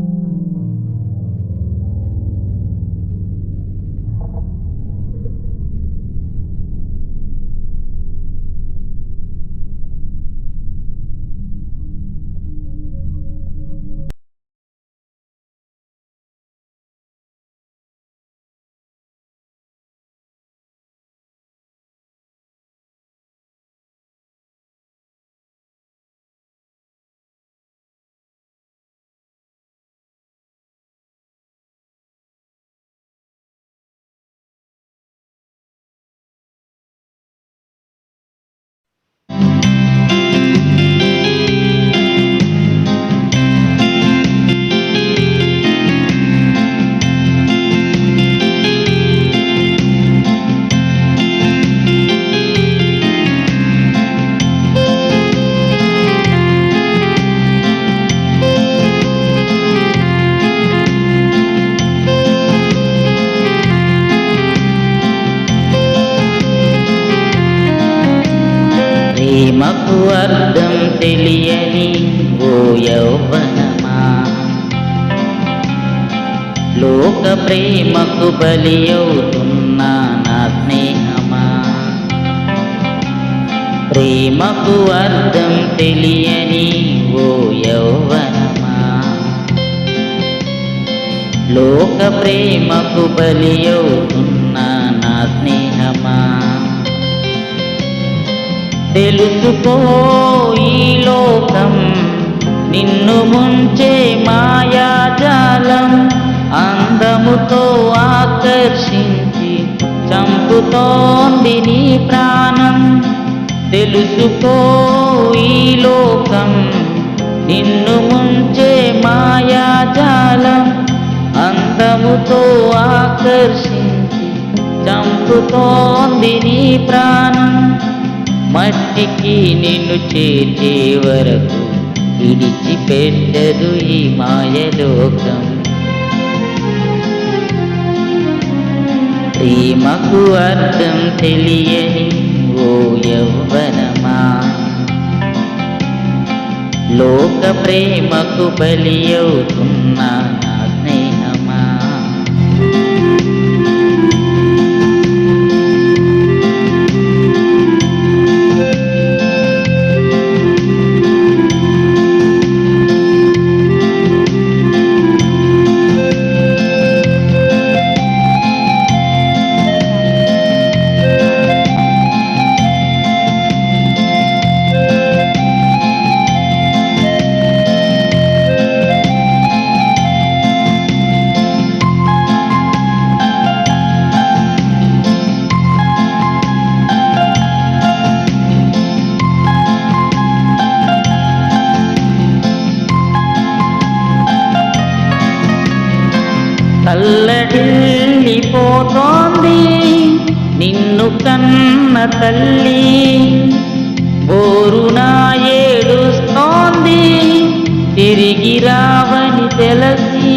うん。ప్రేమకు అర్థం తెలియని ఓ యౌవనమా లోక ప్రేమకు బలి అవుతున్నా నా స్నేహమా? ప్రేమకు అర్థం తెలియని ఓ యౌవనమా లోక ప్రేమకు బలి అవుతున్నా నా స్నేహ తెలుసుకో ఈ లోకం నిన్ను ముంచే మాయాజాలం అందముతో ఆకర్షించి చంపుతోంది నీ ప్రాణం. తెలుసుకో ఈ లోకం నిన్ను ముంచే మాయాజాలం అందముతో ఆకర్షించి చంపుతోంది నీ ప్రాణం. మట్టికి నిన్ను చేర్చే వరకు విడిచిపెట్టదు ఈ మాయలోకం. ప్రేమకు అర్థం తెలియని ఓ యవ్వనమా లోక ప్రేమకు బలి అవుతున్నా? పోతోంది నిన్ను కన్న తల్లి. బోరునా ఏడుస్తోంది తిరిగి రావని తెలిసి.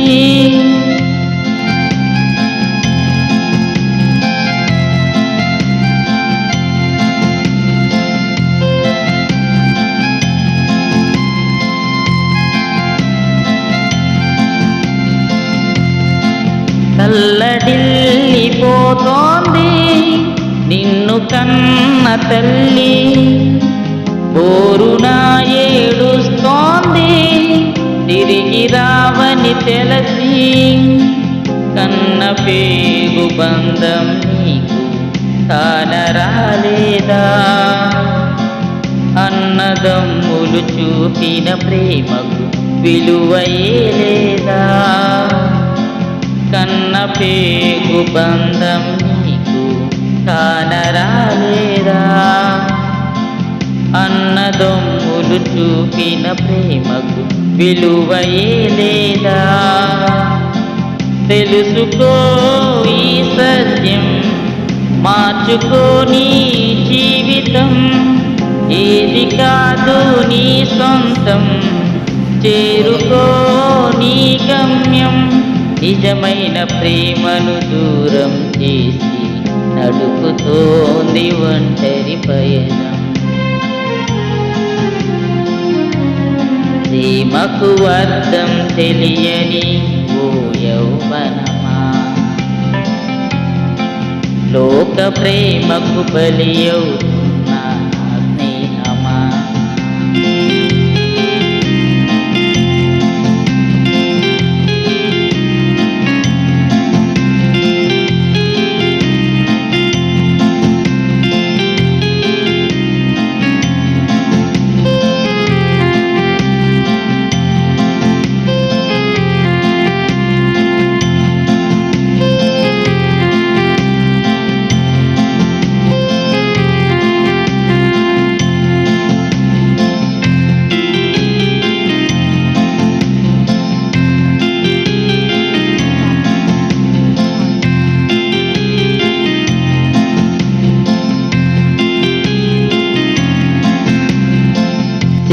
తల్లడిల్లిపోతోంది నిన్ను కన్న తల్లి బోరునా ఏడుస్తోంది. తిరిగి రావని తెలిసి కన్న పేగు బంధం నీకు తాన రాలేదా అన్నదమ్ములు చూపిన ప్రేమకు విలువయే లేదా కన్న పేగు బంధం నీకు కానరాలేదా? అన్నదమ్ములు చూపిన ప్రేమకు విలువయే లేదా? తెలుసుకో ఈ సత్యం మార్చుకో నీ జీవితం. ఏది కాదు నీ సొంతం చేరుకో నీ గమ్యం. నిజమైన ప్రేమను దూరం చేసి నడుపుతోంది ఒంటరి పయనం. ప్రేమకు అర్థం తెలియని ఓ యౌవనమా లోక ప్రేమకు బలి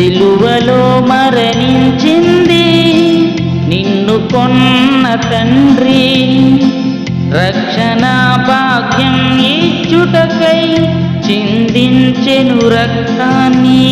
సిలువలో మరణించింది నిన్ను కొన్న తండ్రి. రక్షణ భాగ్యం ఇచ్చుటకై చిందించెను రక్తాన్ని.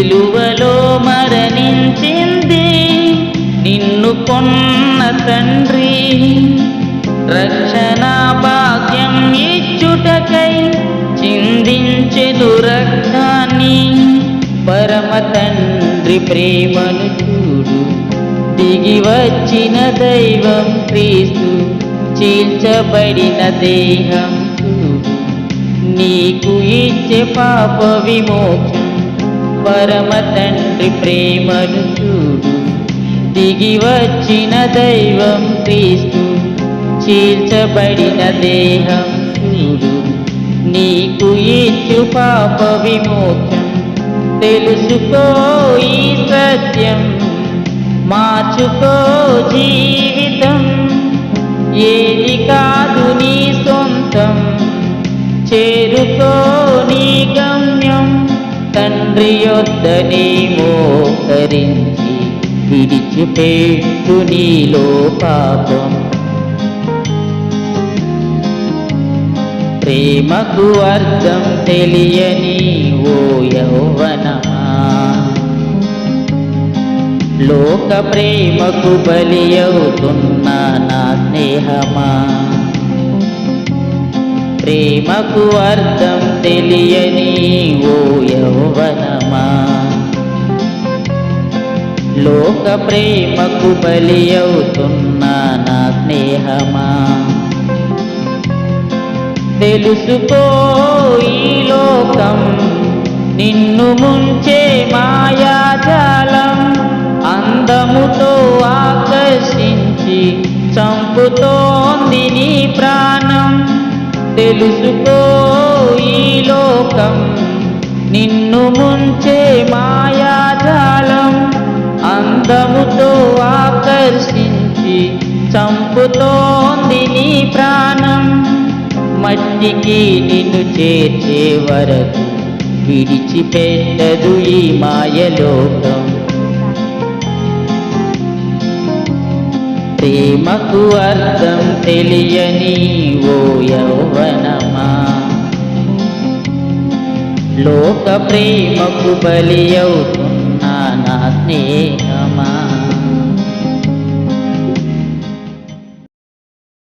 సిలువలో మరణించింది నిన్ను కొన్న తండ్రి. రక్షణ భాగ్యం ఇచ్చుటకై చిందించెను రక్తాన్ని. పరమ తండ్రి ప్రేమను చూడు. దిగి వచ్చిన దైవం క్రీస్తు చీల్చబడిన దేహం చూడు. నీకు ఇచ్చే పాప విమోక్షం పరమ తండ్రి ప్రేమను చూడు. దిగి వచ్చిన దైవం క్రీస్తు చీల్చబడిన దేహం చూడు. నీకు ఇచ్చు పాప విమోచం తెలుసుకో ఈ సత్యం మార్చుకో జీవితం. ఏది కాదు నీ సొంతం చేరుకో తండ్రి మోకరించి విడిచిపెట్టు నీలో పాపం. ప్రేమకు అర్థం తెలియని ఓ యౌవనమా? లోక ప్రేమకు బలి అవుతున్న నా స్నేహమా? ప్రేమకు అర్థం తెలియని ఓ యౌవన లోక ప్రేమకు బలి అవుతున్నా నా స్నేహమా? తెలుసుకో ఈ లోకం నిన్ను ముంచే మాయాజాలం. అందముతో ఆకర్షించి చంపుతోంది నీ ప్రాణం. తెలుసుకో ఈ లోకం నిన్ను ముంచే మాయా అందముతో ఆకర్షించి చంపుతోంది నీ ప్రాణం. మట్టికి నిన్ను చేర్చే వరకు విడిచిపెట్టదు ఈ మాయలోకం. ప్రేమకు అర్థం తెలియని ఓ యౌవనమా? లోక ప్రేమకు బలి అవుతున్నా నా My.